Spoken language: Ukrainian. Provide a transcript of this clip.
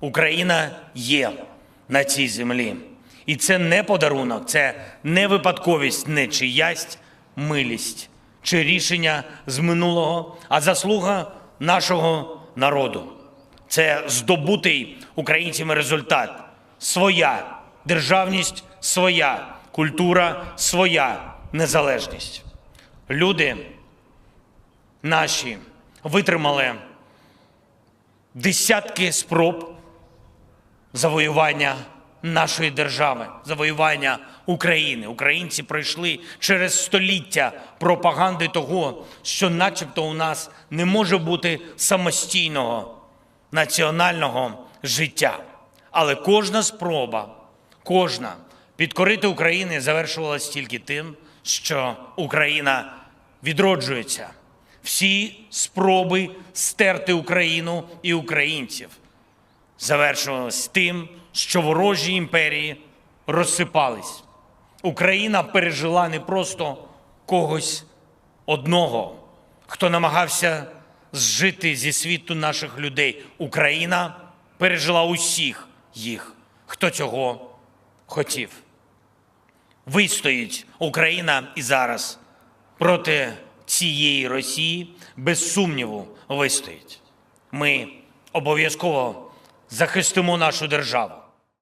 Україна є на цій землі. І це не подарунок, це не випадковість, не чиясь милість чи рішення з минулого, а заслуга нашого народу. Це здобутий українцями результат. Своя державність, своя культура, своя незалежність. Люди наші витримали десятки спроб завоювання нашої держави, завоювання України. Українці пройшли через століття пропаганди того, що, начебто, у нас не може бути самостійного національного життя. Але кожна спроба, кожна підкорити України завершувалась тільки тим, що Україна відроджується. Всі спроби стерти Україну і українців завершувалось тим, що ворожі імперії розсипались. Україна пережила не просто когось одного, хто намагався зжити зі світу наших людей. Україна пережила усіх їх, хто цього хотів. Вистоїть Україна і зараз проти цієї Росії без сумніву вистоїть. Ми обов'язково захистимо нашу державу.